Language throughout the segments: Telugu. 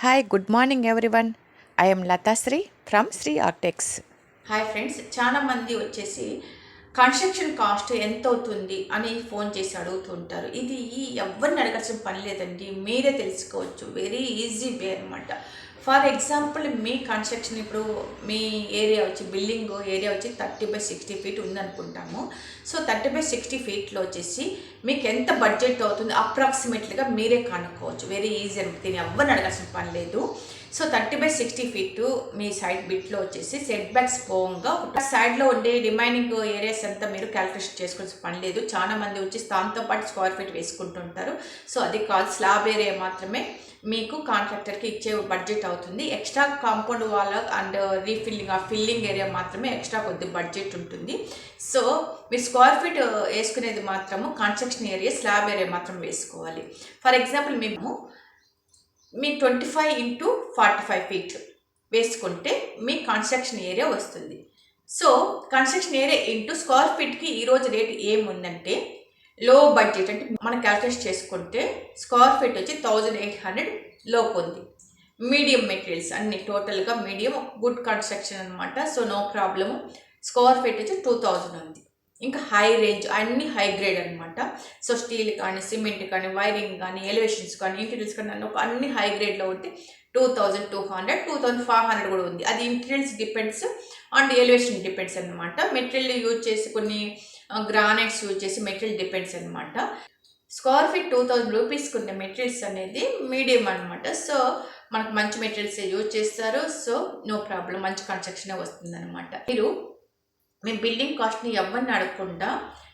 Hi good morning everyone I'm Latasri from Sri Artex hi friends చాలామంది వచ్చేసి కన్స్ట్రక్షన్ కాస్ట్ ఎంత అవుతుంది? అని ఫోన్ చేసి అడుగుతుంటారు ఇది ఎవరిని అడగాల్సిన పని లేదండి మీరే తెలుసుకోవచ్చు. వెరీ ఈజీ వే అనమాట ఫర్ ఎగ్జాంపుల్ మీ కన్స్ట్రక్షన్ ఇప్పుడు మీ ఏరియా వచ్చి బిల్డింగ్ ఏరియా వచ్చి థర్టీ బై సిక్స్టీ ఫీట్ ఉందనుకుంటాము. సో థర్టీ బై సిక్స్టీ ఫీట్లో వచ్చేసి మీకు ఎంత బడ్జెట్ అవుతుంది అప్రాక్సిమేట్లీగా మీరే కనుక్కోవచ్చు. వెరీ ఈజీ అని దీన్ని ఎవరిని అడగాల్సిన పని లేదు. So thirty by sixty feet me side బిట్లో వచ్చేసి సెట్ బ్యాక్స్ పోగా సైడ్లో ఉండే రిమైనింగ్ ఏరియాస్ అంతా మీరు క్యాలిక్యులేషన్ చేసుకోవాల్సిన పని లేదు. చాలా మంది వచ్చి దాంతో పాటు స్క్వేర్ ఫీట్ వేసుకుంటుంటారు. సో అది కాదు స్లాబ్ ఏరియా మాత్రమే మీకు కాంట్రాక్టర్కి ఇచ్చే బడ్జెట్ అవుతుంది. ఎక్స్ట్రా కాంపౌండ్ వాళ్ళ అండ్ రీఫిల్లింగ్ ఆ ఫిల్లింగ్ ఏరియా మాత్రమే ఎక్స్ట్రా కొద్ది బడ్జెట్ ఉంటుంది. సో మీరు స్క్వేర్ ఫీట్ వేసుకునేది మాత్రము కన్స్ట్రక్షన్ ఏరియా స్లాబ్ ఏరియా మాత్రం వేసుకోవాలి. ఫర్ ఎగ్జాంపుల్ మేము మీ twenty five into forty five feet వేసుకుంటే మీ కన్స్ట్రక్షన్ ఏరియా వస్తుంది. So construction area into square ఫీట్కి ఈరోజు రేట్ ఏముందంటే లో బడ్జెట్ అంటే మనం క్యాల్కులేట్ చేసుకుంటే స్క్వేర్ ఫీట్ వచ్చి థౌజండ్ ఎయిట్ హండ్రెడ్ లోపు ఉంది. మీడియం మెటీరియల్స్ అన్ని టోటల్గా మీడియం గుడ్ కన్స్ట్రక్షన్ అనమాట so no problem. Square feet వచ్చి టూ థౌజండ్ ఉంది. ఇంకా హై రేంజ్ అన్ని హై గ్రేడ్ అనమాట సో స్టీల్ కానీ సిమెంట్ కానీ వైరింగ్ కానీ ఎలివేషన్స్ కానీ ఇంటీరియల్స్ కానీ అన్ని ఒక అన్ని హై గ్రేడ్లో ఉంటే two thousand two hundred two thousand five hundred కూడా ఉంది. అది interiors depends and elevation depends అనమాట మెటీరియల్ యూజ్ చేసి కొన్ని గ్రానైట్స్ యూజ్ చేసి మెటీరియల్ డిపెండ్స్ అనమాట స్క్వేర్ ఫీట్ టూ థౌజండ్ రూపీస్కి ఉన్న మెటీరియల్స్ అనేది మీడియం అనమాట సో మనకు మంచి మెటీరియల్స్ యూజ్ చేస్తారు సో నో ప్రాబ్లం మంచి కన్స్ట్రక్షనే వస్తుంది అనమాట మీరు మీ బిల్డింగ్ కాస్ట్ని ఎవరిని అడగకుండా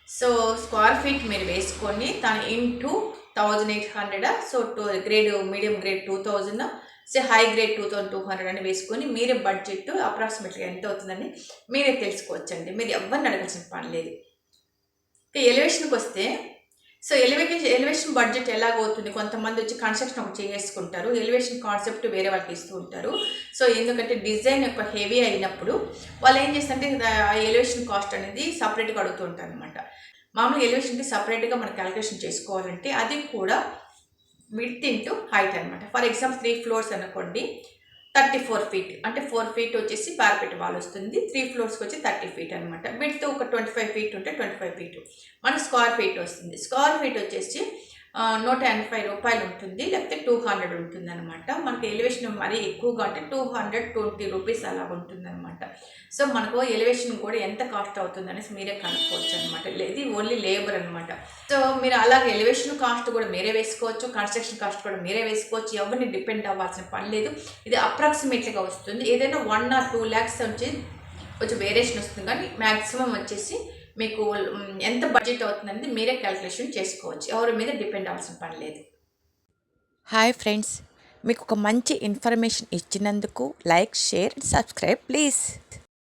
సో స్క్వేర్ ఫీట్ మీరు వేసుకొని దాని into thousand eight hundred so two grade medium grade two thousand so high grade two thousand two hundred అని వేసుకొని మీరే బడ్జెట్ అప్రాక్సిమేట్గా ఎంత అవుతుందని మీరే తెలుసుకోవచ్చండి. మీరు ఎవరిని అడగాల్సిన పని లేదు. ఇక ఎలివేషన్కి వస్తే సో ఎలివేషన్ ఎలివేషన్ బడ్జెట్ ఎలాగవుతుంది కొంతమంది వచ్చి కన్స్ట్రక్షన్ ఒకటి చేసుకుంటారు ఎలివేషన్ కాన్సెప్ట్ వేరే వాళ్ళకి ఇస్తూ ఉంటారు. సో ఎందుకంటే డిజైన్ యొక్క హెవీ అయినప్పుడు వాళ్ళు ఏం చేస్తారంటే ఆ ఎలివేషన్ కాస్ట్ అనేది సపరేట్గా అడుగుతూ ఉంటారు అనమాట మామూలుగా ఎలివేషన్కి సపరేట్గా మనం క్యాలిక్యులేషన్ చేసుకోవాలంటే అది కూడా విత్ ఇంటూ హైట్ అనమాట ఫర్ ఎగ్జాంపుల్ త్రీ ఫ్లోర్స్ అనుకోండి. Thirty four feet. అంటే ఫోర్ ఫీట్ వచ్చేసి పారపెట్ వాల్ వస్తుంది. త్రీ ఫ్లోర్స్కి వచ్చి థర్టీ ఫీట్ అనమాట విత్ ఒక ట్వంటీ ఫైవ్ ఫీట్ ఉంటే ట్వంటీ ఫైవ్ ఫీట్. మన స్క్వేర్ ఫీట్ వస్తుంది. స్క్వేర్ ఫీట్ వచ్చేసి నూట ఎనభై రూపాయలు ఉంటుంది లేకపోతే టూ హండ్రెడ్ ఉంటుంది అనమాట మనకి ఎలివేషన్ మరీ ఎక్కువగా అంటే టూ హండ్రెడ్ ట్వంటీ రూపీస్ అలా ఉంటుంది అనమాట సో మనకు ఎలివేషన్ కూడా ఎంత కాస్ట్ అవుతుంది అనేసి మీరే కనుక్కోవచ్చు అనమాట ఇది ఓన్లీ లేబర్ అనమాట సో మీరు అలాగే ఎలివేషన్ కాస్ట్ కూడా మీరే వేసుకోవచ్చు కన్స్ట్రక్షన్ కాస్ట్ కూడా మీరే వేసుకోవచ్చు ఎవరిని డిపెండ్ అవ్వాల్సిన పని లేదు. ఇది అప్రాక్సిమేట్లీగా వస్తుంది. ఏదైనా వన్ ఆర్ టూ ల్యాక్స్ వచ్చి కొంచెం వేరియేషన్ వస్తుంది కానీ మ్యాక్సిమం వచ్చేసి మీకు ఎంత బడ్జెట్ అవుతుందని మీరే క్యాలిక్యులేషన్ చేసుకోవచ్చు. ఎవరి మీద డిపెండ్ అవ్వాల్సిన పని లేదు. హాయ్ ఫ్రెండ్స్ మీకు ఒక మంచి ఇన్ఫర్మేషన్ ఇచ్చినందుకు లైక్ షేర్ సబ్స్క్రైబ్ ప్లీజ్